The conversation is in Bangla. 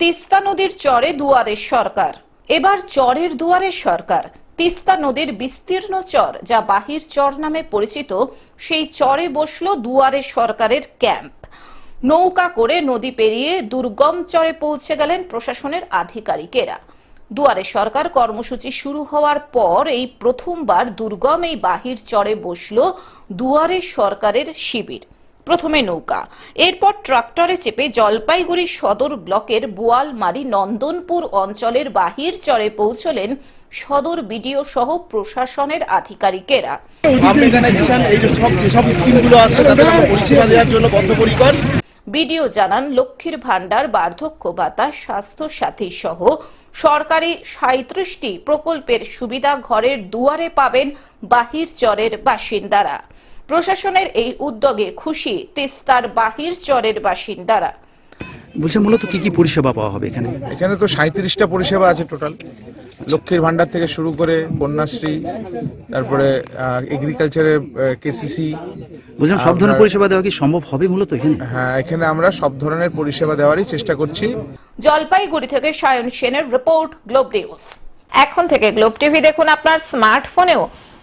তিস্তা নদীর চরে দুয়ারের সরকার। এবার চরের দুয়ারের সরকার। তিস্তা নদীর বিস্তীর্ণ চর, যা বাহির চর নামে পরিচিত, সেই চরে বসল দুয়ারে সরকারের ক্যাম্প। নৌকা করে নদী পেরিয়ে দুর্গম চরে পৌঁছে গেলেন প্রশাসনের আধিকারিকেরা। দুয়ারে সরকার কর্মসূচি শুরু হওয়ার পর এই প্রথমবার দুর্গম এই বাহির চরে বসল দুয়ারে সরকারের শিবির। প্রথমে নৌকা। এরপর ট্রাক্টরে চেপে জলপাইগুড়ি সদর ব্লকের বোয়ালমারি নন্দনপুর অঞ্চলের বাহির চরে পৌঁছলেন সদর বিডিও সহ প্রশাসনের আধিকারিকেরা। বিডিও জানান লক্ষ্মীর ভাণ্ডার বার্ধক্য ভাতা স্বাস্থ্য সাথী সহ সরকারি সাঁত্রিশটি প্রকল্পের সুবিধা ঘরের দুয়ারে পাবেন বাহির চরের বাসিন্দারা। প্রশাসনের এই উদ্যোগে খুশি তিস্তার বাহির চরের বাসিন্দারা। বলছে মূলত কি কি পরিষেবা পাওয়া হবে এখানে? এখানে তো সাঁত্রিশটা পরিষেবা আছে টোটাল। লক্ষ্মীর ভান্ডার থেকে শুরু করে কন্যাশ্রী তারপরে এগ্রিকালচারের কেসিসি বলছিলাম সব ধরনের পরিষেবা দেওয়া কি সম্ভব হবে মূলত এখানে? হ্যাঁ এখানে আমরা সব ধরনের পরিষেবা দেওয়ারই চেষ্টা করছি। জলপাইগুড়ি থেকে সায়ন সেনের রিপোর্ট গ্লোব নিউজ। এখন থেকে গ্লোব টিভি দেখুন আপনার স্মার্টফোনেও।